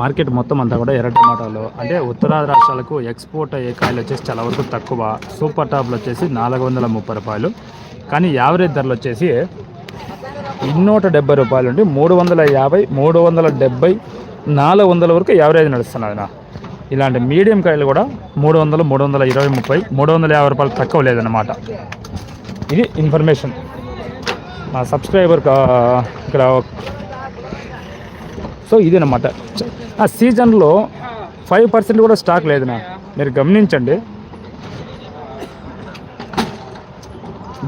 Market మొత్తం అంతా కూడా ఎర్ర టమాటాలు. అంటే ఉత్తరాది రాష్ట్రాలకు ఎక్స్పోర్ట్ అయ్యే కాయలు వచ్చేసి చాలా వరకు తక్కువ. సూపర్ టాప్లు వచ్చేసి నాలుగు వందల ముప్పై రూపాయలు. కానీ యావరేజ్ ధరలు వచ్చేసి ఇన్నూట డెబ్బై రూపాయలు ఉండి మూడు వందల యాభై మూడు వందల డెబ్బై నాలుగు వందల వరకు యావరేజ్ నడుస్తున్నది నా ఇలాంటి మీడియం కాయలు కూడా మూడు వందలు మూడు వందల ఇరవై ముప్పై మూడు వందల యాభై రూపాయలు తక్కువ లేదన్నమాట. ఇది ఇన్ఫర్మేషన్. మా సబ్స్క్రైబర్ ఇక్కడ సో ఇదేనమాట. ఆ సీజన్లో ఫైవ్ పర్సెంట్ కూడా స్టాక్ లేదునా? మీరు గమనించండి.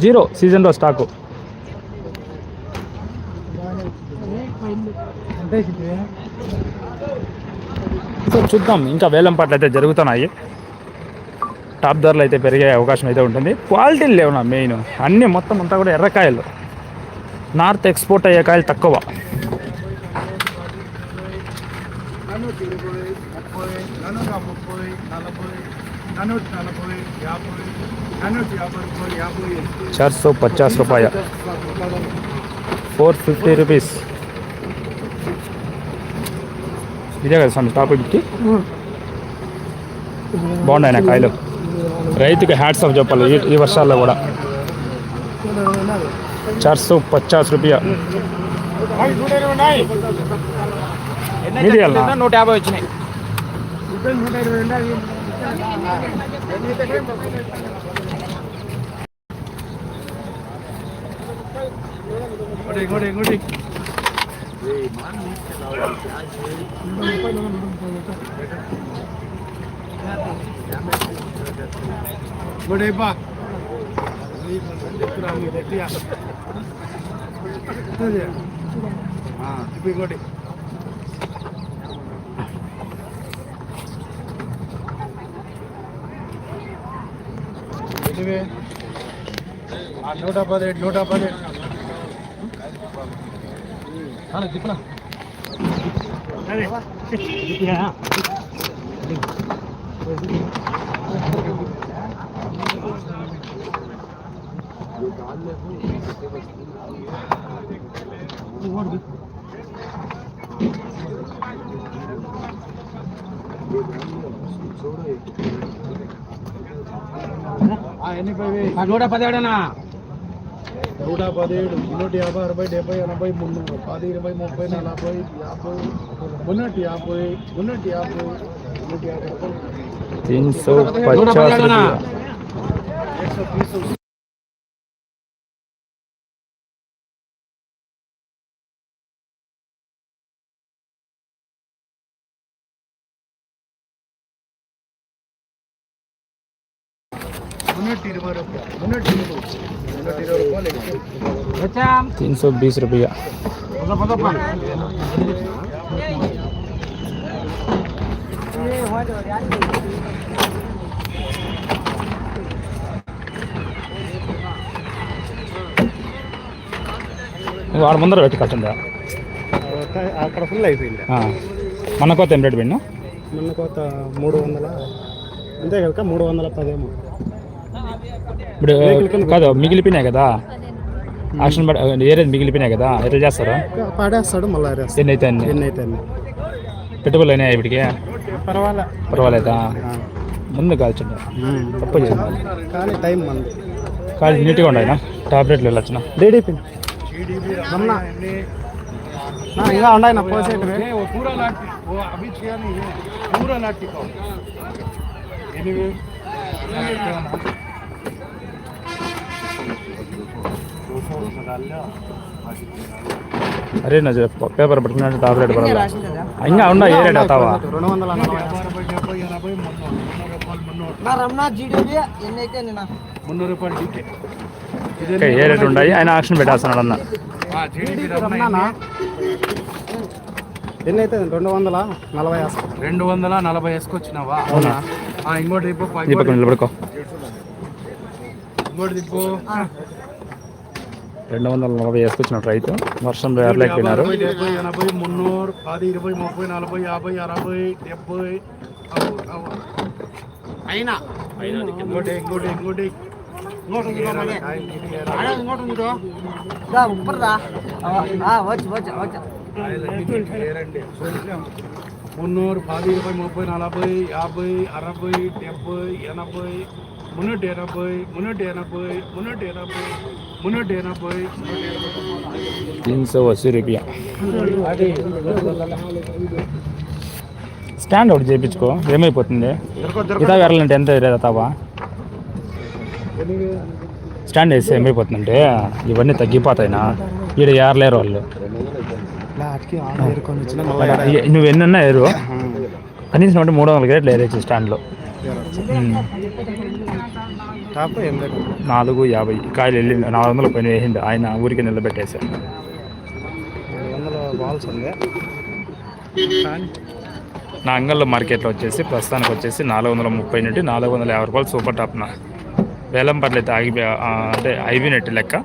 జీరో సీజన్లో స్టాకు. సో చూద్దాం ఇంకా వేలం పాటలు అయితే జరుగుతున్నాయి. టాప్ ధరలు అయితే పెరిగే అవకాశం అయితే ఉంటుంది. క్వాలిటీలు లేవునా మెయిన్? అన్నీ మొత్తం అంతా కూడా ఎర్రకాయలు. నార్త్ ఎక్స్పోర్ట్ అయ్యే కాయలు తక్కువ. నానూటి ఇరవై ముప్పై నానూట ముప్పై నలభై నానూట నలభై యాభై నానూట యాభై రూపాయలు యాభై చార్ సో పచాస్ రూపాయ ఫోర్ ఫిఫ్టీ రూపీస్ ఇదే కదా స్వామి టాప్ ఫిఫ్టీ బాగున్నాయి నా కాయలు రైతుకి హ్యాట్స్ ఆఫ్ చెప్పాలి ఈ ఈ వర్షాల్లో కూడా చార్ సో పచాస్ రూపాయ మీది అలా నూట యాభై వచ్చినాయి ఇంకోటి ఇంకోటి ఇంకోటి ఇంకోటి అయిపా ఇప్పుడు ఇంకోటి ఎనివే నూట పదిహేడు నూట పదిహేడు ఎనభై నూట పదిహేడునా? నూట పదిహేడు నూట యాభై అరవై డెబ్బై ఎనభై మున్నూరు పది ఇరవై ముప్పై నలభై యాభై మున్నూట యాభై మున్నూట యాభై మున్నూట యాభై. तीन सौ बीस रुपया వాడు ముందర పెట్టి కట్టండి అక్కడ ఫుల్ అయిపోయింది మన కొత్త ఏం రేటు పెట్టినా మొన్న కొత్త మూడు వందల అంతే కనుక మూడు వందల పదేమో ఇప్పుడు కాదు మిగిలిపోయినాయి కదా. ఆక్షన్ ఏరేది మిగిలిపోయినాయి కదా ఎట్లా చేస్తారా? పాడేస్తాడు మళ్ళీ ఎన్ని అయితే అన్ని? ఎన్ని అయితే అన్ని? పెట్టుబడులు అయినాయి ఇప్పటికి? పర్వాలే. పర్వాలేదా? ముందు కాల్చండి తప్పు చేయండి. కానీ టైం మంది. కాదు నీట్గా ఉండాయినా టాబ్లెట్లు వెళ్ళొచ్చిన డేడీ పిన్ మొన్న నా ఇంకా ఉన్నాయి నా పోసేటివి. పూరా అరే నా పేపర్ పట్టుకున్నట్టు టాబ్లెట్ పడాలి? ఇంకా ఉన్నా ఏ రేట్ అవుతావా ఏ రేట్ ఉన్నాయి ఆయన ఆక్షన్ పెట్టేస్తున్నాడు అన్న. ఎన్ని అయితే? రెండు వందల నలభై రెండు వందల నలభై వేసుకొచ్చినావా అవునా? ఇంకోటి నిలబడుకో. ఇంకోటి దిప్పు రెండు వందల నలభై వేసుకొచ్చినట్టు రైతు. అరవై డెబ్బై ఎనభై మున్నూరు పది ఇరవై ముప్పై నలభై యాభై అరవై డెబ్బై. అయినా ఇంకోటి ఇంకోటి ఇంకోటి మున్నూరు పది ఇరవై ముప్పై నలభై యాభై అరవై డెబ్బై ఎనభై మున్నూట ఎనభై మున్నూట ఎనభై ఎనభై ఎనభై రూపాయ స్టాండ్ ఒకటి చేయించుకో ఏమైపోతుంది? ఇదా వెళ్ళాలంటే ఎంత లేదా తావా స్టాండ్ వేస్తే ఏమైపోతుందంటే ఇవన్నీ తగ్గిపోతాయినా. ఈడ ఏరలేరు వాళ్ళు. నువ్వు ఎన్నన్నా ఏరు. కనీసం అంటే మూడు వందల గ్రేట్లు ఏరేచ్చు స్టాండ్లో నాలుగు యాభై కాయలు వెళ్ళి నాలుగు వందల పైన వేసిండు. ఆయన ఊరికి నిలబెట్టేశారు. నా అంగళ్ళ మార్కెట్లో వచ్చేసి ప్రస్తుతానికి వచ్చేసి నాలుగు వందల ముప్పై నుండి నాలుగు వందల యాభై రూపాయలు సూపర్ టాప్న వేలం పట్ల అయితే ఆగి అంటే అయిపోయినట్టు లెక్క.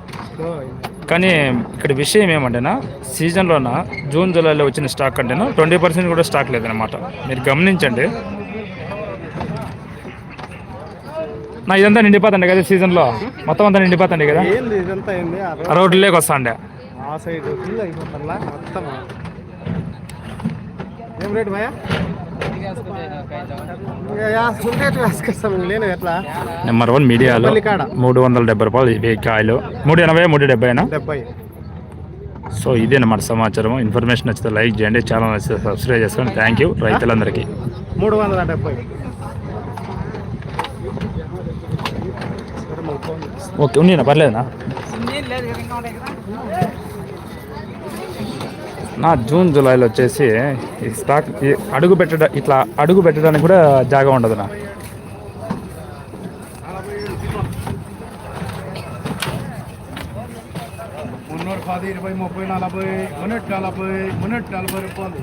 కానీ ఇక్కడ విషయం ఏమంటేనా సీజన్లోన జూన్ జూలైలో వచ్చిన స్టాక్ అంటేనా ట్వంటీ పర్సెంట్ కూడా స్టాక్ లేదనమాట మీరు గమనించండి నా ఇదంతా నిండిపోతండి కదా సీజన్లో. మొత్తం అంతా నిండిపోతండి కదా. ఏంది ఇదంతా ఏంది ఆ ఆ రోడ్లేకి వస్తాండే. ఆ సైడ్ ఫుల్ అయిపోతుందా మొత్తం. ఏం రేటు భయ వేసుకొస్తాం నేను ఎట్లా? నెంబర్ వన్ మీడియాలో పల్లికాడ. మూడు వందల డెబ్బై రూపాయలు ఇవి కాయలు. మూడు ఎనభై మూడు డెబ్బైనా డెబ్బై. సో ఇదే అన్నమాట సమాచారం ఇన్ఫర్మేషన్ నచ్చితే లైక్ చేయండి ఛానల్ నచ్చితే సబ్స్క్రైబ్ చేసుకోండి. థ్యాంక్ యూ రైతులందరికీ. మూడు వందల డెబ్బై. ఓకే ఉండేనా? పర్లేదునా? నా జూన్ జూలైలో వచ్చేసి ఈ స్టాక్ అడుగు పెట్టడ ఇట్లా అడుగు పెట్టడానికి కూడా జాగా ఉండదు నా మున్నూరు పది ఇరవై ముప్పై నలభై మున్నూట నలభై మున్నూట నలభై రూపాయలు.